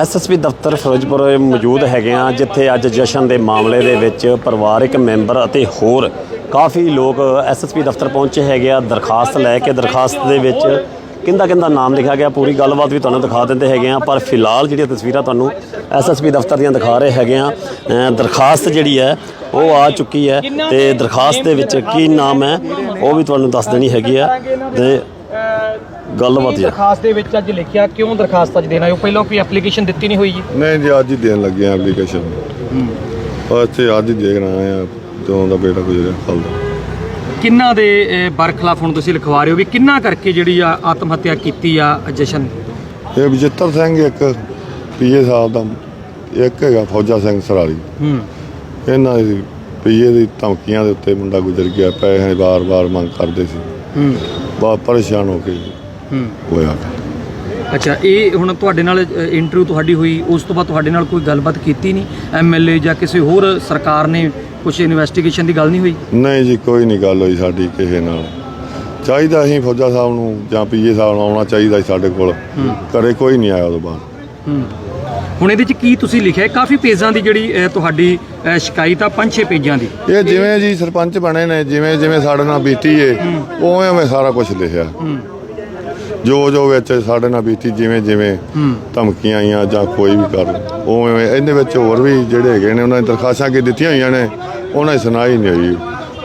SSP ਦਫ਼ਤਰ ਫਿਰੋਜ਼ਪੁਰ ਮੌਜੂਦ ਹੈਗੇ ਆ ਜਿੱਥੇ ਅੱਜ ਜਸ਼ਨ ਦੇ ਮਾਮਲੇ ਦੇ ਵਿੱਚ ਪਰਿਵਾਰਕ ਮੈਂਬਰ ਅਤੇ ਹੋਰ ਕਾਫੀ ਲੋਕ ਐਸਐਸਪੀ ਦਫ਼ਤਰ ਪਹੁੰਚੇ ਹੈਗੇ ਆ। ਦਰਖਾਸਤ ਲੈ ਕੇ, ਦਰਖਾਸਤ ਦੇ ਵਿੱਚ ਕਿੰਦਾ ਕਿੰਦਾ ਨਾਮ ਲਿਖਿਆ ਗਿਆ, ਪੂਰੀ ਗੱਲਬਾਤ ਵੀ ਤੁਹਾਨੂੰ ਦਿਖਾ ਦਿੰਦੇ ਹੈਗੇ ਆ ਪਰ ਫਿਲਹਾਲ ਜਿਹੜੀਆਂ ਤਸਵੀਰਾਂ ਤੁਹਾਨੂੰ ਐਸਐਸਪੀ ਦਫ਼ਤਰ ਦੀਆਂ ਦਿਖਾ ਰਹੇ ਹੈਗੇ ਆ ਦਰਖਾਸਤ ਜਿਹੜੀ ਹੈ, ਉਹ ਆ ਚੁੱਕੀ ਹੈ ਤੇ ਦਰਖਾਸਤ ਦੇ ਵਿੱਚ ਕੀ ਨਾਮ ਹੈ, ਉਹ ਵੀ ਤੁਹਾਨੂੰ ਦੱਸ ਦੇਣੀ ਹੈਗੀ ਆ ਤੇ ਗੱਲਬਾਤ ਜੀ ਦਰਖਾਸਤ ਦੇ ਵਿੱਚ ਅੱਜ ਲਿਖਿਆ ਕਿਉਂ ਦਰਖਾਸਤ ਅੱਜ ਦੇਣਾ ਉਹ ਪਹਿਲਾਂ ਕੋਈ ਐਪਲੀਕੇਸ਼ਨ ਦਿੱਤੀ ਨਹੀਂ ਹੋਈ ਜੀ? ਨਹੀਂ ਜੀ ਅੱਜ ਹੀ ਦੇਣ ਲੱਗੇ ਆ ਐਪਲੀਕੇਸ਼ਨ ਹੂੰ। ਇੱਥੇ ਅੱਜ ਹੀ ਦੇਖਣਾ ਆਇਆ ਜਦੋਂ ਦਾ ਬੇਟਾ ਗੁਜ਼ਰਿਆ ਕੱਲ ਦਾ। ਕਿੰਨਾ ਦੇ ਬਰਖਲਾਫ ਹੁਣ ਤੁਸੀਂ ਲਿਖਵਾ ਰਹੇ ਹੋ ਵੀ ਕਿੰਨਾ ਕਰਕੇ ਜਿਹੜੀ ਆ ਆਤਮ ਹੱਤਿਆ ਕੀਤੀ ਆ ਜਸ਼ਨ? ਇਹ ਬਜਿੱਤਰ ਸਿੰਘ ਇੱਕ ਪੀਏ ਸਾਹਿਬ ਦਾ ਇੱਕ ਹੈਗਾ ਫੌਜਾ ਸਿੰਘ ਸਰਾਲੀ। ਹੂੰ। ਇਹਨਾਂ ਦੀ ਪੀਏ ਦੀ ਧਮਕੀਆਂ ਦੇ ਉੱਤੇ ਮੁੰਡਾ ਗੁਜ਼ਰ ਗਿਆ ਪੈਸੇ ਵਾਰ-ਵਾਰ ਮੰਗ ਕਰਦੇ ਸੀ। ਹੂੰ। ਬਹੁਤ ਪਰੇਸ਼ਾਨ ਹੋ ਕੇ ਹੂੰ ਹੋਇਆ ਅੱਛਾ ਇਹ ਹੁਣ ਤੁਹਾਡੇ ਨਾਲ ਇੰਟਰਵਿਊ ਤੁਹਾਡੀ ਹੋਈ ਉਸ ਤੋਂ ਬਾਅਦ ਤੁਹਾਡੇ ਨਾਲ ਕੋਈ ਗੱਲਬਾਤ ਕੀਤੀ ਨਹੀਂ? ਐਮਐਲਏ ਜਾਂ ਕਿਸੇ ਹੋਰ ਸਰਕਾਰ ਨੇ ਕੁਝ ਇਨਵੈਸਟੀਗੇਸ਼ਨ ਦੀ ਗੱਲ ਨਹੀਂ ਹੋਈ? ਨਹੀਂ ਜੀ ਕੋਈ ਨਹੀਂ ਗੱਲ ਹੋਈ ਸਾਡੀ ਕਿਸੇ ਨਾਲ। ਚਾਹੀਦਾ ਅਸੀਂ ਫੌਜਾ ਸਾਹਿਬ ਨੂੰ ਜਾਂ ਪੀਏ ਸਾਹਿਬ ਨੂੰ ਆਉਣਾ ਚਾਹੀਦਾ ਸੀ ਸਾਡੇ ਕੋਲ। ਘਰੇ ਕੋਈ ਨਹੀਂ ਆਇਆ ਉਦੋਂ ਬਾਅਦ। ਹੁਣ ਇਹਦੇ ਚ ਕੀ ਤੁਸੀਂ ਲਿਖਿਆ? ਹੈ? ਕਾਫੀ ਪੇਜਾਂ ਦੀ ਜਿਹੜੀ ਤੁਹਾਡੀ ਸ਼ਿਕਾਇਤ ਆ ਪੰਜ ਛੇ ਪੇਜਾਂ ਦੀ। ਇਹ ਜਿਵੇਂ ਜੀ ਸਰਪੰਚ ਬਣੇ ਨੇ ਜਿਵੇਂ ਜਿਵੇਂ ਸਾਡੇ ਨਾਲ ਬੀਤੀ ਏ ਉਵੇਂ ਉਵੇਂ ਸਾਰਾ ਕੁਝ ਲਿਖਿਆ। ਜੋ ਜੋ ਵਿੱਚ ਸਾਡੇ ਨਾਲ ਬੀਤੀ ਜਿਵੇਂ ਜਿਵੇਂ ਧਮਕੀਆਂ ਆਈਆਂ ਜਾਂ ਕੋਈ ਵੀ ਕਰ ਉਵੇਂ ਇਹਦੇ ਵਿੱਚ ਹੋਰ ਵੀ ਜਿਹੜੇ ਹੈਗੇ ਨੇ ਉਹਨਾਂ ਨੇ ਦਰਖਾਸਤਾਂ ਕੀ ਦਿੱਤੀਆਂ ਹੋਈਆਂ ਨੇ ਉਹਨਾਂ ਦੀ ਸੁਣਾਈ ਨਹੀਂ ਹੋਈ।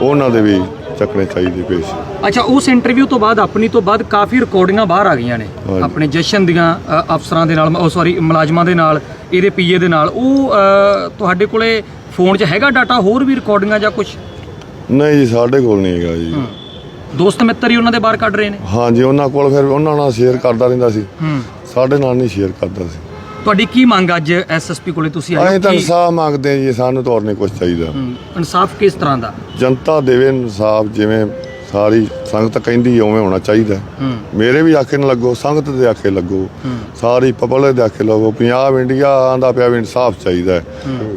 ਉਹਨਾਂ ਦੇ ਵੀ ਚੱਕਣੇ ਚਾਹੀਦੇ ਪੇਸ਼। ਅੱਛਾ ਉਸ ਇੰਟਰਵਿਊ ਤੋਂ ਬਾਅਦ ਆਪਣੀ ਤੋਂ ਬਾਅਦ ਕਾਫੀ ਰਿਕਾਰਡਿੰਗਾਂ ਬਾਹਰ ਆ ਗਈਆਂ ਨੇ। ਆਪਣੇ ਜਸ਼ਨ ਦੀਆਂ ਅਫਸਰਾਂ ਦੇ ਨਾਲ ਉਹ ਸੌਰੀ ਮੁਲਾਜ਼ਮਾਂ ਦੇ ਨਾਲ ਇਹਦੇ ਪੀਏ ਦੇ ਨਾਲ। ਉਹ ਤੁਹਾਡੇ ਕੋਲੇ ਫੋਨ 'ਚ ਹੈਗਾ ਡਾਟਾ ਹੋਰ ਵੀ ਰਿਕਾਰਡਿੰਗਾਂ ਜਾਂ ਕੁਝ ਨਹੀਂ ਜੀ ਸਾਡੇ ਕੋਲ ਨਹੀਂ ਹੈਗਾ ਜੀ। ਦੋਸਤ ਮਿੱਤਰ ਹੀ ਉਹਨਾਂ ਦੇ ਬਾਹਰ ਕੱਢ ਰਹੇ ਨੇ? ਹਾਂਜੀ ਉਹਨਾਂ ਕੋਲ ਫਿਰ ਉਹਨਾਂ ਨਾਲ ਸ਼ੇਅਰ ਕਰਦਾ ਰਹਿੰਦਾ ਸੀ। ਹੂੰ। ਸਾਡੇ ਨਾਲ ਨਹੀਂ ਸ਼ੇਅਰ ਕਰਦਾ ਸੀ। ਤੁਹਾਡੀ ਕੀ ਮੰਗ ਅੱਜ ਐਸਐਸਪੀ ਕੋਲੇ ਤੁਸੀਂ ਆਏ ਅਸੀਂ ਤਾਂ ਕੀ- ਇਨਸਾਫ ਮੰਗਦੇ ਹਾਂ ਜੀ ਸਾਨੂੰ ਤਾਂ ਹੋਰ ਨਹੀਂ ਕੁਝ ਚਾਹੀਦਾ। ਹੂੰ, ਇਨਸਾਫ ਕਿਸ ਤਰ੍ਹਾਂ ਦਾ? ਜਨਤਾ ਦੇਵੇ ਇਨਸਾਫ ਜਿਵੇਂ ਸਾਰੀ ਸੰਗਤ ਕਹਿੰਦੀ ਉਵੇਂ ਹੋਣਾ ਚਾਹੀਦਾ। ਹੂੰ। ਮੇਰੇ ਵੀ ਆਖੇ ਨਾ ਲੱਗੋ ਸੰਗਤ ਦੇ ਆਖੇ ਲੱਗੋ। ਸਾਰੀ ਪਬਲਿਕ ਦੇ ਆਖੇ ਲੱਗੋ ਪੰਜਾਬ ਇੰਡੀਆ ਆਂਦਾ ਪਿਆ ਵੀ ਇਨਸਾਫ ਚਾਹੀਦਾ ਹੈ।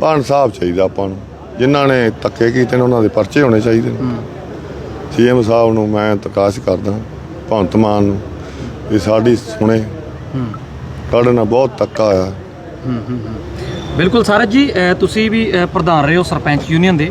ਪਰ ਇਨਸਾਫ ਚਾਹੀਦਾ ਆਪਾਂ ਨੂੰ। ਜਿਨ੍ਹਾਂ ਨੇ ਧੱਕੇ ਕੀਤੇ ਨੇ ਉਹਨਾਂ ਦੇ ਪਰਚੇ ਹੋਣੇ ਚਾਹੀਦੇ ਨੇ। ਸੀਐਮ ਸਾਹਿਬ ਨੂੰ ਮੈਂ ਤਕਾਸ਼ ਕਰਦਾ ਭਗਵੰਤ ਮਾਨ ਨੂੰ ਵੀ ਸਾਡੀ ਸੁਣੇ। ਸਾਡੇ ਨਾਲ ਬਹੁਤ ਧੱਕਾ ਆਇਆ। ਬਿਲਕੁਲ ਸਾਰਜ ਜੀ ਤੁਸੀਂ ਵੀ ਪ੍ਰਧਾਨ ਰਹੇ ਹੋ ਸਰਪੰਚ ਯੂਨੀਅਨ ਦੇ।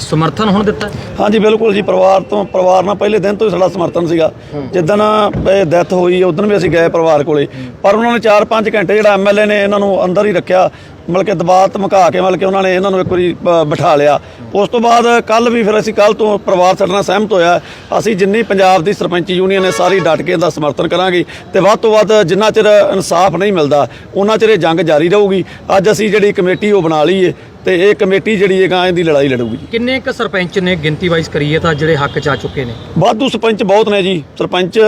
ਸਮਰਥਨ ਹੁਣ ਦਿੱਤਾ? ਹਾਂਜੀ ਬਿਲਕੁਲ ਜੀ ਪਰਿਵਾਰ ਤੋਂ ਪਰਿਵਾਰ ਨਾਲ ਪਹਿਲੇ ਦਿਨ ਤੋਂ ਹੀ ਸਾਡਾ ਸਮਰਥਨ ਸੀਗਾ। ਜਿੱਦਣ ਇਹ ਡੈਥ ਹੋਈ ਉਦੋਂ ਵੀ ਅਸੀਂ ਗਏ ਪਰਿਵਾਰ ਕੋਲੇ। ਪਰ ਉਹਨਾਂ ਨੇ 4-5 ਘੰਟੇ ਜਿਹੜਾ ਐਮਐਲਏ ਨੇ ਇਹਨਾਂ ਨੂੰ ਅੰਦਰ ਹੀ ਰੱਖਿਆ। ਮਤਲਬ ਕਿ ਦਬਾਅ ਧਮਕਾ ਕੇ ਮਤਲਬ ਕਿ ਉਹਨਾਂ ਨੇ ਇਹਨਾਂ ਨੂੰ ਇੱਕ ਵਾਰੀ ਬ- ਬਿਠਾ ਲਿਆ। ਉਸ ਤੋਂ ਬਾਅਦ ਕੱਲ ਵੀ ਫਿਰ ਅਸੀਂ ਕੱਲ ਤੋਂ ਪਰਿਵਾਰ ਸਾਡੇ ਨਾਲ ਸਹਿਮਤ ਹੋਇਆ। ਅਸੀਂ ਜਿੰਨੀ ਪੰਜਾਬ ਦੀ ਸਰਪੰਚੀ ਯੂਨੀਅਨ ਹੈ ਸਾਰੀ ਡਟ ਕੇ ਇਹਦਾ ਸਮਰਥਨ ਕਰਾਂਗੇ ਤੇ ਵੱਧ ਤੋਂ ਵੱਧ ਜਿੰਨਾ ਚਿਰ ਇਨਸਾਫ ਨਹੀਂ ਮਿਲਦਾ, ਉਹਨਾਂ ਚਿਰ ਇਹ ਜੰਗ ਜਾਰੀ ਰਹੂਗੀ। ਅੱਜ ਅਸੀਂ ਜਿਹੜੀ ਕਮੇਟੀ ਉਹ ਬਣਾ ਲਈ ਏ ਤੇ ਇਹ ਕਮੇਟੀ ਜਿਹੜੀ ਹੈ ਗਾਂ ਇਹਦੀ ਲੜਾਈ ਲੜੂਗੀ। ਕਿੰਨੇ ਕ ਸਰਪੰਚ ਨੇ ਗਿਣਤੀ ਵਾਈਜ਼ ਕਰੀਏ ਤਾਂ ਜਿਹੜੇ ਹੱਕ ਚ ਆ ਚੁੱਕੇ ਨੇ? ਵਾਧੂ ਸਰਪੰਚ ਬਹੁਤ ਨੇ ਜੀ। ਸਰਪੰਚ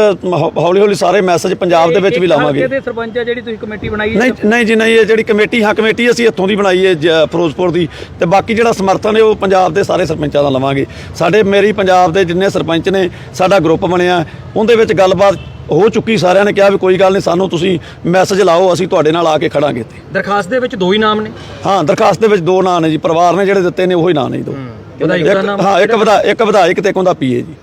ਹੌਲੀ ਹੌਲੀ ਸਾਰੇ ਮੈਸੇਜ ਪੰਜਾਬ ਦੇ ਵਿੱਚ ਵੀ ਲਾਵਾਂਗੇ। ਦੇ ਸਰਪੰਚ ਆ ਜਿਹੜੀ ਤੁਸੀਂ ਕਮੇਟੀ ਬਣਾਈ ਨਹੀਂ ਨਹੀਂ ਜੀ ਨਹੀਂ ਇਹ ਜਿਹੜੀ ਕਮੇਟੀ ਹਾਂ ਕਮੇਟੀ ਅਸੀਂ ਇੱਥੋਂ ਦੀ ਬਣਾਈ ਹੈ ਜ- ਫਿਰੋਜ਼ਪੁਰ ਦੀ। ਤੇ ਬਾਕੀ ਜਿਹੜਾ ਸਮਰਥਨ ਹੈ ਉਹ ਪੰਜਾਬ ਦੇ ਸਾਰੇ ਸਰਪੰਚਾਂ ਦਾ ਲਵਾਂਗੇ। ਸਾਡੇ ਮੇਰੀ ਪੰਜਾਬ ਦੇ ਜਿੰਨੇ ਸਰਪੰਚ ਨੇ ਸਾਡਾ ਗਰੁੱਪ ਬਣਿਆ। ਉਹਦੇ ਵਿੱਚ ਗੱਲਬਾਤ ਹੋ ਚੁੱਕੀ ਸਾਰਿਆਂ ਨੇ ਕਿਹਾ ਵੀ ਕੋਈ ਗੱਲ ਨਹੀਂ ਸਾਨੂੰ ਤੁਸੀਂ ਮੈਸੇਜ ਲਾਓ ਅਸੀਂ ਤੁਹਾਡੇ ਨਾਲ ਆ ਕੇ ਖੜਾਂਗੇ ਇੱਥੇ। ਦਰਖਾਸਤ ਦੇ ਵਿੱਚ ਦੋ ਹੀ ਨਾਮ ਨੇ? ਹਾਂ ਦਰਖਾਸਤ ਦੇ ਵਿੱਚ ਦੋ ਨਾਂ ਨੇ ਜੀ ਪਰਿਵਾਰ ਨੇ ਜਿਹੜੇ ਦਿੱਤੇ ਨੇ ਉਹੀ ਨਾਂ ਨੇ ਜੀ ਦੋ। ਵਿਧਾਇਕ ਦਾ ਇੱਕ- ਨਾਮ ਹਾਂ ਇੱਕ ਵਿਧਾ ਇੱਕ ਵਿਧਾਇਕ ਤੇ ਇੱਕ ਉਹਦਾ ਪੀਏ ਜੀ।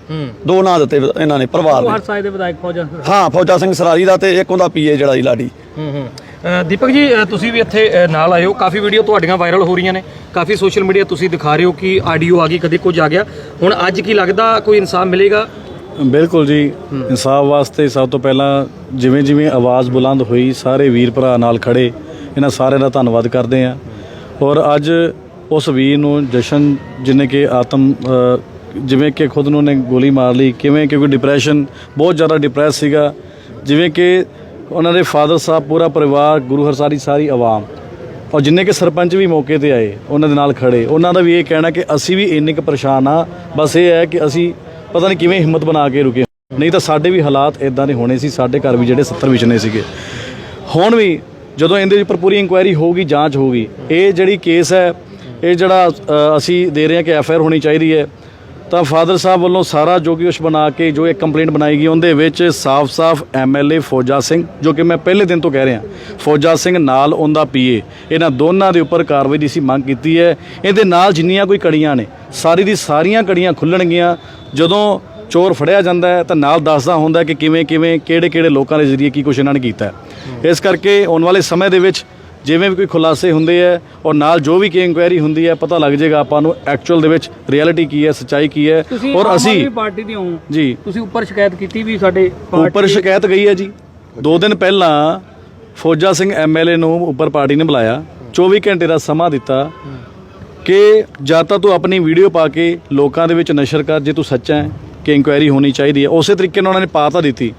ਦੋ ਨਾਂ ਦਿੱਤੇ ਇਹਨਾਂ ਨੇ ਪਰਿਵਾਰ ਨੇ। ਸਾਇਦ ਦੇ ਵਿਧਾਇਕ ਫੌਜਾਂ ਹਾਂ ਫੌਜਾ ਸਿੰਘ ਸਰਾਰੀ ਦਾ ਤੇ ਇੱਕ ਉਹਦਾ ਪੀਏ ਜਿਹੜਾ ਜੀ ਲਾਡੀ। ਹੂੰ ਹੂੰ। ਅ, ਦੀਪਕ ਜੀ ਅ, ਤੁਸੀਂ ਵੀ ਇੱਥੇ ਅ, ਨਾਲ ਆਏ ਹੋ। ਕਾਫੀ ਵੀਡੀਓ ਤੁਹਾਡੀਆਂ ਵਾਇਰਲ ਹੋ ਰਹੀਆਂ ਨੇ। ਕਾਫੀ ਸੋਸ਼ਲ ਮੀਡੀਆ ਤੁਸੀਂ ਦਿਖਾ ਰਹੇ ਹੋ ਕਿ ਆਡੀਓ ਆ ਗਈ ਕਦੇ ਕੁਝ ਆ ਗਿਆ। ਹੁਣ ਅੱਜ ਕੀ ਲੱਗਦਾ ਕੋਈ ਇਨਸਾਫ ਮਿਲੇਗਾ? ਬਿਲਕੁਲ ਜੀ ਇਨਸਾਫ ਵਾਸਤੇ ਸਭ ਤੋਂ ਪਹਿਲਾਂ ਜਿਵੇਂ ਜਿਵੇਂ ਆਵਾਜ਼ ਬੁਲੰਦ ਹੋਈ ਸਾਰੇ ਵੀਰ ਭਰਾ ਨਾਲ ਖੜੇ ਇਹਨਾਂ ਸਾਰਿਆਂ ਦਾ ਧੰਨਵਾਦ ਕਰਦੇ ਆਂ ਔਰ ਅੱਜ ਉਸ ਵੀਰ ਨੂੰ ਜਸ਼ਨ ਜਿਹਨੇ ਕਿ ਆਤਮ ਜਿਵੇਂ ਕਿ ਖੁਦ ਨੂੰ ਨੇ ਗੋਲੀ ਮਾਰ ਲਈ ਕਿਵੇਂ ਕਿਉਂਕਿ ਡਿਪਰੈਸ਼ਨ ਬਹੁਤ ਜ਼ਿਆਦਾ ਡਿਪਰੈਸ ਸੀਗਾ। ਜਿਵੇਂ ਕਿ ਉਹਨਾਂ ਦੇ ਫਾਦਰ ਸਾਹਿਬ ਪੂਰਾ ਪਰਿਵਾਰ ਗੁਰੂ ਹਰਸਾਰੀ ਸਾਰੀ ਆਵਾਮ ਔਰ ਜਿੰਨੇ ਕਿ ਸਰਪੰਚ ਵੀ ਮੌਕੇ ਤੇ ਆਏ ਉਹਨਾਂ ਦੇ ਨਾਲ ਖੜੇ ਉਹਨਾਂ ਦਾ ਵੀ ਇਹ ਕਹਿਣਾ ਕਿ ਅਸੀਂ ਵੀ ਇੰਨੇ ਕੁ ਪਰੇਸ਼ਾਨ ਆ ਬਸ ਇਹ ਹੈ ਕਿ ਅਸੀਂ ਪਤਾ ਨਹੀਂ ਕਿਵੇਂ ਹਿੰਮਤ ਬਣਾ ਕੇ ਰੁਕੇ। ਨਹੀਂ ਤਾਂ ਸਾਡੇ ਵੀ ਹਾਲਾਤ ਇਦਾਂ ਦੇ ਹੋਣੇ ਸੀ, ਸਾਡੇ ਘਰ ਵੀ ਜਿਹੜੇ 70 ਵਿਚਨੇ ਸੀਗੇ। ਹੁਣ ਵੀ ਜਦੋਂ ਇਹਦੇ ਉੱਪਰ ਪੂਰੀ ਇਨਕੁਆਇਰੀ ਹੋਊਗੀ, ਜਾਂਚ ਹੋਊਗੀ। ਇਹ ਜਿਹੜੀ ਕੇਸ ਹੈ, ਇਹ ਜਿਹੜਾ ਅਸੀਂ ਦੇ ਰਹੇ ਹਾਂ ਕਿ ਐਫ ਆਈ ਆਰ ਹੋਣੀ ਚਾਹੀਦੀ ਹੈ। ਤਾਂ ਫਾਦਰ ਸਾਹਿਬ ਵੱਲੋਂ ਸਾਰਾ ਜੋ ਕਿ ਉਸ ਬਣਾ ਕੇ ਜੋ ਇੱਕ ਕੰਪਲੇਂਟ ਬਣਾਈ ਗਈ, ਉਹਦੇ ਵਿੱਚ ਸਾਫ਼-ਸਾਫ਼ ਐਮਐਲਏ ਫੌਜਾ ਸਿੰਘ, ਜੋ ਕਿ ਮੈਂ ਪਹਿਲੇ ਦਿਨ ਤੋਂ ਕਹਿ ਰਿਹਾ, ਫੌਜਾ ਸਿੰਘ ਨਾਲ ਉਹਦਾ ਪੀਏ ਇਹਨਾਂ ਦੋਨਾਂ ਦੇ ਉੱਪਰ ਕਾਰਵਾਈ ਦੀ ਸੀ ਮੰਗ ਕੀਤੀ ਹੈ। ਇਹਦੇ ਨਾਲ ਜਿੰਨੀਆਂ ਕੋਈ ਕੜੀਆਂ ਨੇ, ਸਾਰੀ ਦੀ ਸਾਰੀਆਂ ਕੜੀਆਂ ਖੁੱਲਣਗੀਆਂ। ਜਦੋਂ ਚੋਰ ਫੜਿਆ ਜਾਂਦਾ ਹੈ, ਤਾਂ ਨਾਲ ਦੱਸਦਾ ਹੁੰਦਾ ਕਿ ਕਿਵੇਂ ਕਿਵੇਂ ਕਿਹੜੇ ਕਿਹੜੇ ਲੋਕਾਂ ਦੇ ਜ਼ਰੀਏ ਕੀ ਕੁਛ ਇਹਨਾਂ ਨੇ ਕੀਤਾ ਇਸ ਕਰਕੇ ਆਉਣ ਵਾਲੇ ਸਮੇਂ ਦੇ ਵਿੱਚ ਜਿਵੇਂ ਵੀ ਕੋਈ ਖੁਲਾਸੇ ਹੁੰਦੇ ਆ ਔਰ ਨਾਲ ਜੋ ਵੀ ਕੀ ਇਨਕੁਆਇਰੀ ਹੁੰਦੀ ਹੈ ਪਤਾ ਲੱਗ ਜਾਏਗਾ ਆਪਾਂ ਨੂੰ ਐਕਚੁਅਲ ਦੇ ਵਿੱਚ ਰਿਐਲਿਟੀ ਕੀ ਹੈ ਸੱਚਾਈ ਕੀ ਹੈ। ਤੁਸੀਂ ਔਰ ਅਸੀਂ ਪਾਰਟੀ ਦੇ ਹੋ। ਜੀ। ਤੁਸੀਂ ਉੱਪਰ ਸ਼ਿਕਾਇਤ ਕੀਤੀ ਵੀ ਸਾਡੇ ਉੱਪਰ ਸ਼ਿਕਾਇਤ ਗਈ ਹੈ ਜੀ। ਦੋ ਦਿਨ ਪਹਿਲਾਂ ਫੌਜਾ ਸਿੰਘ ਐਮਐਲਏ ਨੂੰ ਉੱਪਰ ਪਾਰਟੀ ਨੇ ਬੁਲਾਇਆ। 24 ਘੰਟੇ ਦਾ ਸਮਾਂ ਦਿੱਤਾ ਕਿ ਜਾਂ ਤਾਂ ਤੂੰ ਆਪਣੀ ਵੀਡੀਓ ਪਾ ਕੇ ਲੋਕਾਂ ਦੇ ਵਿੱਚ ਨਸ਼ਰ ਕਰ ਜੇ ਤੂੰ ਸੱਚਾ ਹੈ ਕਿ ਇਨਕੁਆਇਰੀ ਹੋਣੀ ਚਾਹੀਦੀ ਹੈ। ਉਸੇ ਤਰੀਕੇ ਨਾਲ ਉਹਨਾਂ ਨੇ ਪਾ ਤਾਂ ਦਿੱਤੀ।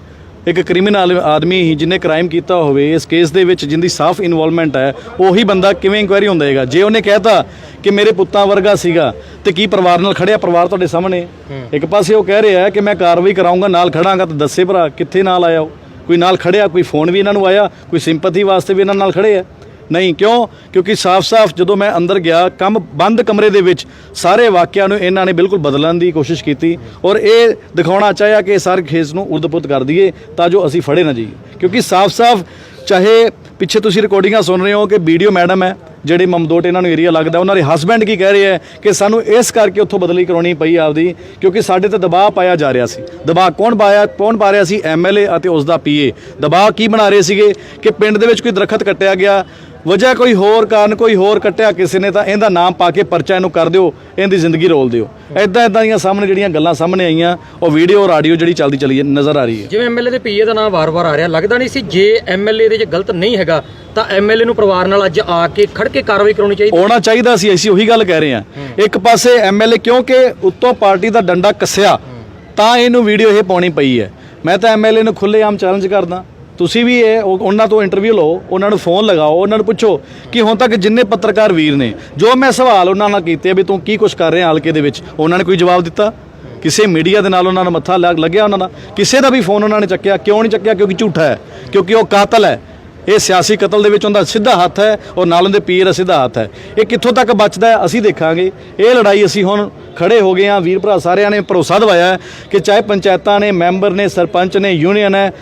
ਇੱਕ ਕ੍ਰਿਮੀਨਲ ਆਦਮੀ ਹੀ ਜਿਹਨੇ ਕ੍ਰਾਈਮ ਕੀਤਾ ਹੋਵੇ ਇਸ ਕੇਸ ਦੇ ਵਿੱਚ ਜਿੰਦੀ ਸਾਫ਼ ਇਨਵੋਲਵਮੈਂਟ ਹੈ ਉਹੀ ਬੰਦਾ ਕਿਵੇਂ ਇਨਕੁਆਇਰੀ ਹੁੰਦਾ ਹੈਗਾ? ਜੇ ਉਹਨੇ ਕਹਿਤਾ ਕਿ ਮੇਰੇ ਪੁੱਤਾਂ ਵਰਗਾ ਸੀਗਾ ਤੇ ਕੀ ਪਰਿਵਾਰ ਨਾਲ ਖੜਿਆ? ਪਰਿਵਾਰ ਤੁਹਾਡੇ ਸਾਹਮਣੇ। ਇੱਕ ਪਾਸੇ ਉਹ ਕਹਿ ਰਿਹਾ ਹੈ ਕਿ ਮੈਂ ਕਾਰਵਾਈ ਕਰਾਉਂਗਾ ਨਾਲ ਖੜਾਂਗਾ ਤਾਂ ਦੱਸੇ ਭਰਾ ਕਿੱਥੇ ਨਾਲ ਆਇਆ ਉਹ? ਕੋਈ ਨਾਲ ਖੜਿਆ ਕੋਈ ਫੋਨ ਵੀ ਇਹਨਾਂ ਨੂੰ ਆਇਆ ਕੋਈ ਸਿੰਪਥੀ ਵਾਸਤੇ ਵੀ ਇਹਨਾਂ ਨਾਲ ਖੜੇ ਆ? ਨਹੀਂ, ਕਿਉਂ? ਕਿਉਂਕਿ ਸਾਫ਼-ਸਾਫ਼ ਜਦੋਂ ਮੈਂ ਅੰਦਰ ਗਿਆ, ਕੰਮ ਬੰਦ ਕਮਰੇ ਦੇ ਵਿੱਚ ਸਾਰੇ ਵਾਕਿਆਂ ਨੂੰ ਇਹਨਾਂ ਨੇ ਬਿਲਕੁਲ ਬਦਲਣ ਦੀ ਕੋਸ਼ਿਸ਼ ਕੀਤੀ ਔਰ ਇਹ ਦਿਖਾਉਣਾ ਚਾਹਿਆ ਕਿ ਸਾਰੇ ਖੇਸ ਨੂੰ ਉਰਦਪੁੱਤ ਕਰ ਦਈਏ ਤਾਂ ਜੋ ਅਸੀਂ ਫੜੇ ਨਾ ਜਾਈਏ। ਕਿਉਂਕਿ ਸਾਫ਼-ਸਾਫ਼ ਚਾਹੇ ਪਿੱਛੇ ਤੁਸੀਂ ਰਿਕਾਰਡਿੰਗਾਂ ਸੁਣ ਰਹੇ ਹੋ ਕਿ ਵੀਡੀਓ ਮੈਡਮ ਹੈ, ਜਿਹੜੇ ਮਮਦੋਟ ਇਹਨਾਂ ਨੂੰ ਏਰੀਆ ਲੱਗਦਾ, ਉਹਨਾਂ ਦੇ ਹਸਬੈਂਡ ਕੀ ਕਹਿ ਰਹੇ ਹੈ ਕਿ ਸਾਨੂੰ ਇਸ ਕਰਕੇ ਉੱਥੋਂ ਬਦਲੀ ਕਰਾਉਣੀ ਪਈ ਆਪਦੀ, ਕਿਉਂਕਿ ਸਾਡੇ ਤੇ ਦਬਾਅ ਪਾਇਆ ਜਾ ਰਿਹਾ ਸੀ। ਦਬਾਅ ਕੌਣ ਪਾਇਆ, ਕੌਣ ਪਾ ਰਿਹਾ ਸੀ? ਐਮਐਲਏ ਅਤੇ ਉਸ ਦਾ ਪੀਏ ਦਬਾਅ ਕੀ ਬਣਾ ਰਹੇ ਸੀਗੇ? ਕਿ ਪਿੰਡ ਦੇ ਵਿੱਚ ਕੋਈ ਦਰਖਤ ਕੱਟਿਆ ਗਿਆ ਵਜ੍ਹਾ ਕੋਈ ਹੋਰ ਕਾਰਨ ਕੋਈ ਹੋਰ ਕੱਟਿਆ ਕਿਸੇ ਨੇ ਤਾਂ ਇਹਦਾ ਨਾਮ ਪਾ ਕੇ ਪਰਚਾ ਇਹਨੂੰ ਕਰ ਦਿਓ ਇਹਦੀ ਜ਼ਿੰਦਗੀ ਰੋਲ ਦਿਓ। ਐਦਾਂ ਐਦਾਂ ਦੀਆਂ ਸਾਹਮਣੇ ਜਿਹੜੀਆਂ ਗੱਲਾਂ ਸਾਹਮਣੇ ਆਈਆਂ ਉਹ ਵੀਡੀਓ ਔਰ ਆਡੀਓ ਜਿਹੜੀ ਚੱਲਦੀ ਚਲੀ ਨਜ਼ਰ ਆ ਰਹੀ ਹੈ। ਜਿਵੇਂ ਐਮਐਲਏ ਦੇ ਪੀਏ ਦਾ ਨਾਮ ਵਾਰ-ਵਾਰ ਆ ਰਿਹਾ ਲੱਗਦਾ ਨਹੀਂ ਸੀ ਜੇ ਐਮਐਲਏ ਦੇ ਚ ਗਲਤ ਨਹੀਂ ਹੈਗਾ ਤਾਂ ਐਮਐਲਏ ਨੂੰ ਪਰਿਵਾਰ ਨਾਲ ਅੱਜ ਆ ਕੇ ਖੜ ਕੇ ਕਾਰਵਾਈ ਕਰਾਉਣੀ ਚਾਹੀਦੀ। ਹੋਣਾ ਚਾਹੀਦਾ ਸੀ ਅਸੀਂ ਉਹੀ ਗੱਲ ਕਹਿ ਰਹੇ ਹਾਂ। ਇੱਕ ਪਾਸੇ ਐਮਐਲਏ ਕਿਉਂਕਿ ਉੱਤੋਂ ਪਾਰਟੀ ਦਾ ਡੰਡਾ ਕੱਸਿਆ ਤਾਂ ਇਹਨੂੰ ਵੀਡੀਓ ਇਹ ਪਾਉਣੀ ਪਈ ਹੈ। ਮੈਂ ਤਾਂ ਐਮਐਲਏ ਨੂੰ ਖੁੱਲ੍ਹੇਆਮ ਚੈਲੰਜ ਕਰਦਾ। ਤੁਸੀਂ ਵੀ ਇਹ ਉਹ- ਉਹਨਾਂ ਤੋਂ ਇੰਟਰਵਿਊ ਲਓ, ਉਹਨਾਂ ਨੂੰ ਫੋਨ ਲਗਾਓ, ਉਹਨਾਂ ਨੂੰ ਪੁੱਛੋ ਕਿ ਹੁਣ ਤੱਕ ਜਿੰਨੇ ਪੱਤਰਕਾਰ ਵੀਰ ਨੇ, ਜੋ ਮੈਂ ਸਵਾਲ ਉਹਨਾਂ ਨਾਲ ਕੀਤੇ ਵੀ ਤੂੰ ਕੀ ਕੁਝ ਕਰ ਰਿਹਾ ਹਲਕੇ ਦੇ ਵਿੱਚ, ਉਹਨਾਂ ਨੇ ਕੋਈ ਜਵਾਬ ਦਿੱਤਾ? ਕਿਸੇ ਮੀਡੀਆ ਦੇ ਨਾਲ ਉਹਨਾਂ ਨੂੰ ਮੱਥਾ ਲੱਗ- ਲੱਗਿਆ ਉਹਨਾਂ ਦਾ? ਕਿਸੇ ਦਾ ਵੀ ਫੋਨ ਉਹਨਾਂ ਨੇ ਚੱਕਿਆ? ਕਿਉਂ ਨਹੀਂ ਚੱਕਿਆ? ਕਿਉਂਕਿ ਝੂਠਾ ਹੈ, ਕਿਉਂਕਿ ਉਹ ਕਾਤਲ ਹੈ। ਇਹ ਸਿਆਸੀ ਕਤਲ ਦੇ ਵਿੱਚ ਉਹਦਾ ਸਿੱਧਾ ਹੱਥ ਹੈ, ਔਰ ਨਾਲ ਉਹਦੇ ਪੀਰ ਦਾ ਸਿੱਧਾ ਹੱਥ ਹੈ। ਇਹ ਕਿੱਥੋਂ ਤੱਕ ਬਚਦਾ ਹੈ, ਅਸੀਂ ਦੇਖਾਂਗੇ। ਇਹ ਲੜਾਈ ਅਸੀਂ ਹੁਣ ਖੜੇ ਹੋ ਗਏ ਹਾਂ। ਵੀਰ ਭਰਾ ਸਾਰਿਆਂ ਨੇ ਭਰੋਸਾ ਦਿਵਾਇਆ ਹੈ ਕਿ ਚਾਹੇ ਪੰਚਾਇਤਾਂ ਨੇ, ਮੈਂਬਰ ਨੇ, ਸਰਪੰਚ ਨੇ ਯੂਨੀਅਨ ਹੈ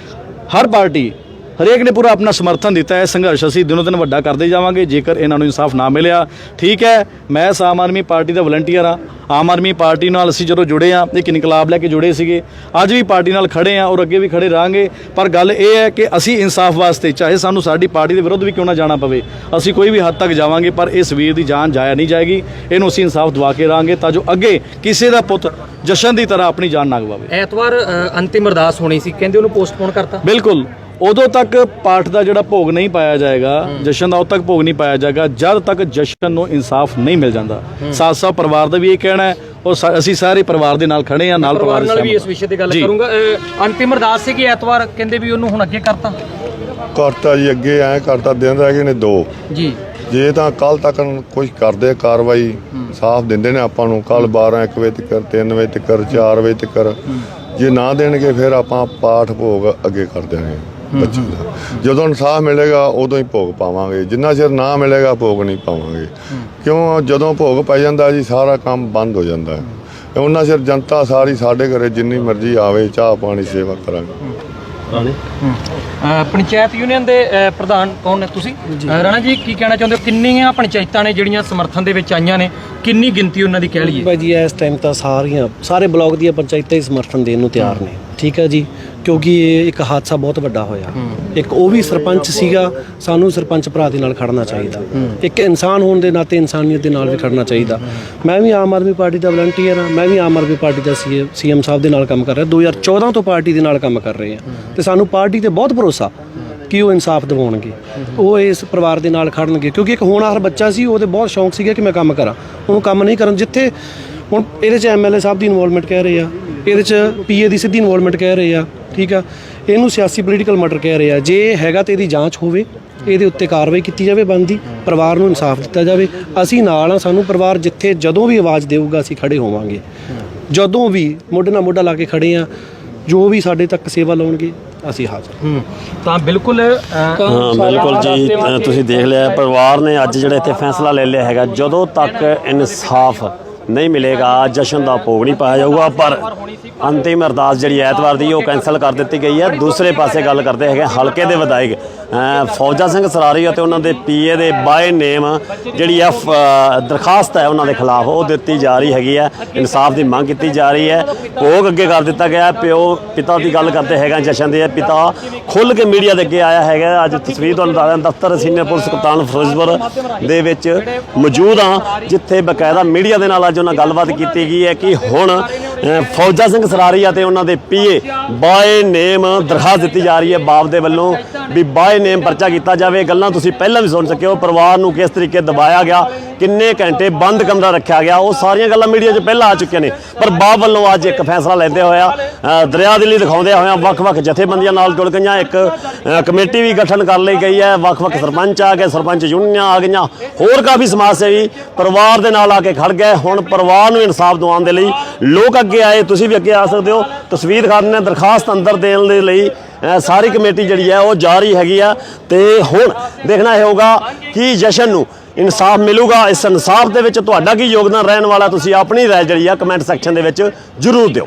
ਹਰ ਪਾਰਟੀ ਹਰੇਕ ਨੇ ਪੂਰਾ ਆਪਣਾ ਸਮਰਥਨ ਦਿੱਤਾ ਹੈ। ਸੰਘਰਸ਼ ਅਸੀਂ ਦਿਨੋਂ ਦਿਨ ਵੱਡਾ ਕਰਦੇ ਜਾਵਾਂਗੇ। ਜੇਕਰ ਇਹਨਾਂ ਨੂੰ ਇਨਸਾਫ ਨਾ ਮਿਲਿਆ ਠੀਕ ਹੈ। ਮੈਂ ਆਮ ਆਦਮੀ ਪਾਰਟੀ ਦਾ ਵਲੰਟੀਅਰ ਹਾਂ। ਆਮ ਆਦਮੀ ਪਾਰਟੀ ਨਾਲ ਅਸੀਂ ਜਦੋਂ ਜੁੜੇ ਹਾਂ ਇੱਕ ਇਨਕਲਾਬ ਲੈ ਕੇ ਜੁੜੇ ਸੀਗੇ। ਅੱਜ ਵੀ ਪਾਰਟੀ ਨਾਲ ਖੜੇ ਹਾਂ ਔਰ ਅੱਗੇ ਵੀ ਖੜੇ ਰਹਾਂਗੇ। ਪਰ ਗੱਲ ਇਹ ਹੈ ਕਿ ਅਸੀਂ ਇਨਸਾਫ ਵਾਸਤੇ ਚਾਹੇ ਸਾਨੂੰ ਸਾਡੀ ਪਾਰਟੀ ਦੇ ਵਿਰੁੱਧ ਵੀ ਕਿਉਂ ਨਾ ਜਾਣਾ ਪਵੇ ਅਸੀਂ ਕੋਈ ਵੀ ਹੱਦ ਤੱਕ ਜਾਵਾਂਗੇ ਪਰ ਇਸ ਵੀਰ ਦੀ ਜਾਨ ਜਾਇਆ ਨਹੀਂ ਜਾਏਗੀ। ਇਹਨੂੰ ਅਸੀਂ ਇਨਸਾਫ ਦਵਾ ਕੇ ਰਹਾਂਗੇ ਤਾਂ ਜੋ ਅੱਗੇ ਕਿਸੇ ਦਾ ਪੁੱਤ ਜਸ਼ਨ ਦੀ ਤਰ੍ਹਾਂ ਆਪਣੀ ਜਾਨ ਨਾ ਗਵਾਵੇ। ਐਤਵਾਰ ਅੰਤਿਮ ਅਰਦਾਸ ਹੋਣੀ ਸੀ। ਕਹਿੰਦੇ ਉਹਨੂੰ ਪੋਸਟਪੋਨ ਕਰਤਾ। ਬਿਲਕੁਲ। ਉਦੋਂ ਤੱਕ ਪਾਠ ਦਾ ਜਿਹੜਾ ਭੋਗ ਨਹੀਂ ਪਾਇਆ ਜਾਏਗਾ ਜਸ਼ਨ ਦਾ ਉਦੋਂ ਤੱਕ ਭੋਗ ਨਹੀਂ ਪਾਇਆ ਜਾਏਗਾ ਜਦ ਤੱਕ ਜਸ਼ਨ ਨੂੰ ਇਨਸਾਫ ਨਹੀਂ ਮਿਲ ਜਾਂਦਾ। ਸਾਥ ਸਾਥ ਪਰਿਵਾਰ ਦਾ ਵੀ ਇਹ ਕਹਿਣਾ ਹੈ ਔਰ ਸਾ- ਅਸੀਂ ਸਾਰੇ ਪਰਿਵਾਰ ਦੇ ਨਾਲ ਖੜੇ ਹਾਂ ਨਾਲ ਪਰਿਵਾਰ ਨਾਲ ਵੀ ਇਸ ਵਿਸ਼ੇ ਤੇ ਗੱਲ ਜੀ। ਕਰੂੰਗਾ। ਅੰਤਿਮ ਅਰਦਾਸ ਸੀ ਕਿ ਐਤਵਾਰ ਕਹਿੰਦੇ ਵੀ ਉਹਨੂੰ ਹੁਣ ਅੱਗੇ ਕਰਤਾ? ਕਰਤਾ ਜੀ ਅੱਗੇ ਐ ਕਰਤਾ ਦਿਨ ਰਹਿ ਗਏ ਨੇ ਦੋ। ਜੀ। ਜੇ ਤਾਂ ਕੱਲ ਤੱਕ ਕੁਝ ਕਰਦੇ ਆ ਕਾਰਵਾਈ ਸਾਫ਼ ਦਿੰਦੇ ਨੇ ਆਪਾਂ ਨੂੰ ਕੱਲ 12 1 ਵਜੇ ਤੱਕ 3 ਵਜੇ ਤੱਕ 4 ਵਜੇ ਤੱਕ। ਜੇ ਨਾ ਦੇਣਗੇ ਫਿਰ ਆਪਾਂ ਪਾਠ ਭੋਗ ਅੱਗੇ ਕਰ ਦਿਆਂਗੇ ਬੱਚੇ ਦਾ। ਜਦੋਂ ਇਨਸਾਫ ਮਿਲੇਗਾ ਉਦੋਂ ਹੀ ਭੋਗ ਪਾਵਾਂਗੇ। ਜਿੰਨਾ ਚਿਰ ਨਾ ਮਿਲੇਗਾ ਭੋਗ ਨਹੀਂ ਪਾਵਾਂਗੇ। ਕਿਉਂ? ਜਦੋਂ ਭੋਗ ਪੈ ਜਾਂਦਾ ਜੀ ਸਾਰਾ ਕੰਮ ਬੰਦ ਹੋ ਜਾਂਦਾ। ਹੈ। ਉਹਨਾਂ ਚਿਰ ਜਨਤਾ ਸਾਰੀ ਸਾਡੇ ਘਰੇ ਜਿੰਨੀ ਮਰਜ਼ੀ ਆਵੇ ਚਾਹ ਪਾਣੀ ਸੇਵਾ ਕਰਾਂਗੇ। ਅ, ਪੰਚਾਇਤ ਯੂਨੀਅਨ ਦੇ ਪ੍ਰਧਾਨ ਕੌਣ ਨੇ ਤੁਸੀਂ? ਰਾਣਾ ਜੀ ਕੀ ਕਹਿਣਾ ਚਾਹੁੰਦੇ ਹੋ? ਕਿੰਨੀਆਂ ਪੰਚਾਇਤਾਂ ਨੇ ਜਿਹੜੀਆਂ ਸਮਰਥਨ ਦੇ ਵਿੱਚ ਆਈਆਂ ਨੇ? ਕਿੰਨੀ ਗਿਣਤੀ ਉਹਨਾਂ ਦੀ ਕਹਿ ਲਈਏ? ਭਾਈ ਜੀ ਇਸ ਟਾਈਮ ਤਾਂ ਸਾਰੀਆਂ ਸਾਰੇ ਬਲਾਕ ਦੀਆਂ ਪੰਚਾਇਤਾਂ ਹੀ ਸਮਰਥਨ ਦੇਣ ਨੂੰ ਤਿਆਰ ਨੇ। ਠੀਕ ਹੈ ਜੀ? ਕਿਉਂਕਿ ਇਹ ਇੱਕ ਹਾਦਸਾ ਬਹੁਤ ਵੱਡਾ ਹੋਇਆ। ਇੱਕ ਉਹ ਵੀ ਸਰਪੰਚ ਸੀਗਾ ਸਾਨੂੰ ਸਰਪੰਚ ਭਰਾ ਦੇ ਨਾਲ ਖੜਨਾ ਚਾਹੀਦਾ। ਇੱਕ ਇਨਸਾਨ ਹੋਣ ਦੇ ਨਾਤੇ ਇਨਸਾਨੀਅਤ ਦੇ ਨਾਲ ਵੀ ਖੜਨਾ ਚਾਹੀਦਾ। ਮੈਂ ਵੀ ਆਮ ਆਦਮੀ ਪਾਰਟੀ ਦਾ ਵਲੰਟੀਅਰ ਹਾਂ ਮੈਂ ਵੀ ਆਮ ਆਦਮੀ ਪਾਰਟੀ ਦਾ ਸੀਐਮ ਸਾਹਿਬ ਦੇ ਨਾਲ ਕੰਮ ਕਰ ਰਿਹਾ। 2014 ਤੋਂ ਪਾਰਟੀ ਦੇ ਨਾਲ ਕੰਮ ਕਰ ਰਹੇ ਹਾਂ। ਤੇ ਸਾਨੂੰ ਪਾਰਟੀ ਤੇ ਬਹੁਤ ਭਰੋਸਾ ਕਿ ਉਹ ਇਨਸਾਫ ਦਿਵਾਉਣਗੇ। ਉਹ ਇਸ ਪਰਿਵਾਰ ਦੇ ਨਾਲ ਖੜਨਗੇ। ਕਿਉਂਕਿ ਇੱਕ ਹੋਣਹਾਰ ਬੱਚਾ ਸੀ ਉਹਦੇ ਬਹੁਤ ਸ਼ੌਂਕ ਸੀਗਾ ਕਿ ਮੈਂ ਕੰਮ ਕਰਾਂ। ਉਹਨੂੰ ਕੰਮ ਨਹੀਂ ਕਰਨ ਜਿੱਥੇ ਹੁਣ ਇਹਦੇ 'ਚ ਐਮਐਲਏ ਸਾਹਿਬ ਦੀ ਇਨਵੋਲਵਮੈਂਟ ਕਹਿ ਰਹੇ ਆ ਇਹਦੇ 'ਚ ਪੀਏ ਦੀ ਸਿੱਧੀ ਇਨਵੋਲਵਮੈਂਟ ਕਹਿ ਰਹੇ ਆ ਠੀਕ ਆ? ਇਹਨੂੰ ਸਿਆਸੀ ਪੋਲੀਟੀਕਲ ਮਰਡਰ ਕਹਿ ਰਹੇ ਆ। ਜੇ ਹੈਗਾ ਤੇ ਇਹਦੀ ਜਾਂਚ ਹੋਵੇ ਇਹਦੇ ਉੱਤੇ ਕਾਰਵਾਈ ਕੀਤੀ ਜਾਵੇ ਬੰਦੀ ਪਰਿਵਾਰ ਨੂੰ ਇਨਸਾਫ ਦਿੱਤਾ ਜਾਵੇ। ਅਸੀਂ ਨਾਲ ਆ ਸਾਨੂੰ ਪਰਿਵਾਰ ਜਿੱਥੇ ਜਦੋਂ ਵੀ ਆਵਾਜ਼ ਦੇਊਗਾ ਅਸੀਂ ਖੜੇ ਹੋਵਾਂਗੇ। ਜਦੋਂ ਵੀ ਮੋਢੇ ਨਾਲ ਮੋਢਾ ਲਾ ਕੇ ਖੜੇ ਆ ਜੋ ਵੀ ਸਾਡੇ ਤੱਕ ਸੇਵਾ ਲਾਉਣਗੇ ਅਸੀਂ ਹਾਜ਼ਰ ਹੂੰ। ਤਾਂ ਬਿਲਕੁਲ ਹਾਂ ਬਿਲਕੁਲ ਜੀ ਤੁਸੀਂ ਦੇਖ ਲਿਆ ਪਰਿਵਾਰ ਨੇ ਅੱਜ ਜਿਹੜਾ ਇੱਥੇ ਫੈਸਲਾ ਲੈ ਲਿਆ ਹੈਗਾ ਜਦੋਂ ਤੱਕ ਇਨਸਾਫ ਨਹੀਂ ਮਿਲੇਗਾ ਜਸ਼ਨ ਦਾ ਭੋਗ ਨਹੀਂ ਪਾਇਆ ਜਾਊਗਾ ਪਰ ਅੰਤਿਮ ਅਰਦਾਸ ਜਿਹੜੀ ਐਤਵਾਰ ਦੀ ਉਹ ਕੈਨਸਲ ਕਰ ਦਿੱਤੀ ਗਈ ਹੈ। ਦੂਸਰੇ ਪਾਸੇ ਗੱਲ ਕਰਦੇ ਹੈਗੇ ਹਲਕੇ ਦੇ ਵਿਧਾਇਕ। ਫੌਜਾ ਸਿੰਘ ਸਰਾਰੀ ਅਤੇ ਉਹਨਾਂ ਦੇ ਪੀਏ ਦੇ ਬਾਏ ਨੇਮ, ਜਿਹੜੀ ਆ ਫ- ਦਰਖਾਸਤ ਹੈ ਉਹਨਾਂ ਦੇ ਖਿਲਾਫ, ਉਹ ਦਿੱਤੀ ਜਾ ਰਹੀ ਹੈਗੀ ਹੈ, ਇਨਸਾਫ ਦੀ ਮੰਗ ਕੀਤੀ ਜਾ ਰਹੀ ਹੈ। ਭੋਗ ਅੱਗੇ ਕਰ ਦਿੱਤਾ ਗਿਆ ਪਿਓ, ਪਿਤਾ ਦੀ ਗੱਲ ਕਰਦੇ ਹੈਗਾ ਜਸ਼ਨ ਦੇ, ਪਿਤਾ ਖੁੱਲ ਕੇ ਮੀਡੀਆ ਦੇ ਅੱਗੇ ਆਇਆ ਹੈਗਾ ਅੱਜ ਤਸਵੀਰ ਤੁਹਾਨੂੰ ਦੱਸ ਦਿਆਂ ਦਫ਼ਤਰ ਸੀਨੀਅਰ ਪੁਲਿਸ ਕਪਤਾਨ ਫਿਰੋਜ਼ਪੁਰ ਦੇ ਵਿੱਚ ਮੌਜੂਦ ਹਾਂ, ਜਿੱਥੇ ਬਕਾਇਦਾ ਮੀਡੀਆ ਦੇ ਨਾਲ ਅੱਜ ਉਹਨਾਂ ਗੱਲਬਾਤ ਕੀਤੀ ਗਈ ਹੈ ਕਿ ਹੁਣ ਫੌਜਾ ਸਿੰਘ ਸਰਾਰੀ ਅਤੇ ਉਹਨਾਂ ਦੇ ਪੀਏ ਬਾਏ ਨੇਮ ਦਰਖਾਸਤ ਦਿੱਤੀ ਜਾ ਰਹੀ ਹੈ ਬਾਪ ਦੇ ਵੱਲੋਂ ਵੀ ਬਾਏ ਨੇਮ ਪਰਚਾ ਕੀਤਾ ਜਾਵੇ। ਗੱਲਾਂ ਤੁਸੀਂ ਪਹਿਲਾਂ ਵੀ ਸੁਣ ਸਕਿਓ ਪਰਿਵਾਰ ਨੂੰ ਕਿਸ ਤਰੀਕੇ ਦਬਾਇਆ ਗਿਆ? ਕਿੰਨੇ ਘੰਟੇ ਬੰਦ ਕਮਰਾ ਰੱਖਿਆ ਗਿਆ ਉਹ ਸਾਰੀਆਂ ਗੱਲਾਂ ਮੀਡੀਆ 'ਚ ਪਹਿਲਾਂ ਆ ਚੁੱਕੀਆਂ ਨੇ। ਪਰ ਬਾਪ ਵੱਲੋਂ ਅੱਜ ਇੱਕ ਫੈਸਲਾ ਲੈਂਦੇ ਹੋਇਆ ਅ, ਦਰਿਆ ਦਿੱਲੀ ਦਿਖਾਉਂਦੇ ਹੋਇਆ ਵੱਖ-ਵੱਖ ਜਥੇਬੰਦੀਆਂ ਨਾਲ ਜੁੜ ਗਈਆਂ। ਇੱਕ ਕਮੇਟੀ ਵੀ ਗਠਨ ਕਰ ਲਈ ਗਈ ਹੈ। ਵੱਖ-ਵੱਖ ਸਰਪੰਚ ਆ ਗਏ ਸਰਪੰਚ ਯੂਨੀਅਨਾਂ ਆ ਗਈਆਂ। ਹੋਰ ਕਾਫੀ ਸਮਾਜ ਸੇਵੀ ਪਰਿਵਾਰ ਦੇ ਨਾਲ ਆ ਕੇ ਖੜ ਗਏ। ਹੁਣ ਪਰਿਵਾਰ ਨੂੰ ਇਨਸਾਫ ਦਿਵਾਉਣ ਦੇ ਲਈ ਲੋਕ ਅੱਗੇ ਆਏ। ਤੁਸੀਂ ਵੀ ਅੱਗੇ ਆ ਸਕਦੇ ਹੋ। ਤਸਵੀਰ ਖਾਨ ਨੇ ਦਰਖਾਸਤ ਅੰਦਰ ਦੇਣ ਦੇ ਲਈ ਸਾਰੀ ਕਮੇਟੀ ਜਿਹੜੀ ਹੈ ਉਹ ਜਾਰੀ ਹੈਗੀ ਆ। ਤੇ ਹੁਣ ਦੇਖਣਾ ਇਹ ਹੋਗਾ ਕਿ ਜਸ਼ਨ ਨੂੰ ਇਨਸਾਫ ਮਿਲੂਗਾ, ਇਸ ਇਨਸਾਫ ਦੇ ਵਿੱਚ ਤੁਹਾਡਾ ਕੀ ਯੋਗਦਾਨ ਰਹਿਣ ਵਾਲਾ, ਤੁਸੀਂ ਆਪਣੀ ਰਾਏ ਜਿਹੜੀ ਆ ਕਮੈਂਟ ਸੈਕਸ਼ਨ ਦੇ ਵਿੱਚ ਜ਼ਰੂਰ ਦਿਓ।